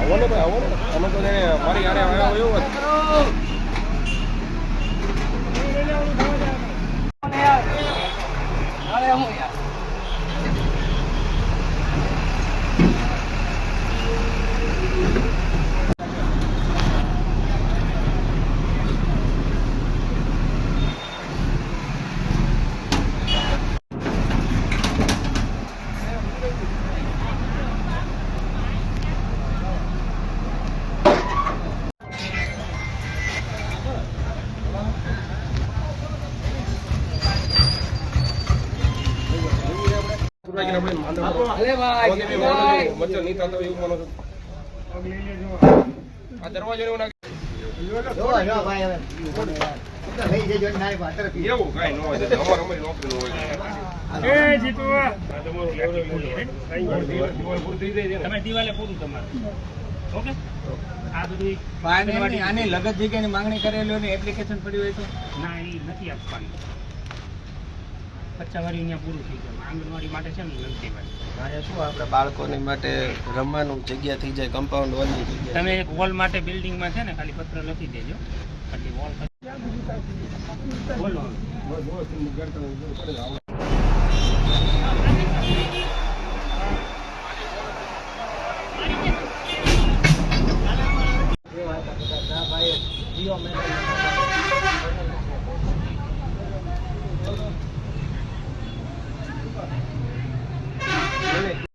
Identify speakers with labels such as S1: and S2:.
S1: આવો ભાઈ આવો ને. અમે તો મારી હારે આવ્યો હોય જ. સુરવાગીને આપણે માંડો કરો. આવો કે ભાઈ. મચ્છર નહીં થતો એવું માનો છો. આ દરવાજો એવું નાખી. એવું કાંઈ ન હોય તો અમારે અમારી નોકરી ન હોય. દિવાલ પૂરી થઈ જાય છે ને
S2: તમે દિવાલે પૂરું તમારું. ઓકે? આ બધું
S3: આની લગત જગ્યાની માંગણી કરેલી ને એપ્લિકેશન પડી હોય તો?
S2: ના એ નથી આપવાનું. પચાસ અહીંયા પૂરું થઈ જાય. આંગણવાડી માટે છે ને નથી
S1: અહીંયા શું આપણે બાળકોને માટે રમવાનું જગ્યા થઈ જાય કમ્પાઉન્ડ વાળી જગ્યા.
S2: તમે એક વોલ માટે બિલ્ડિંગમાં છે ને ખાલી પત્ર લખી દેજો. ખાલી વોલ બોલો.
S1: dale.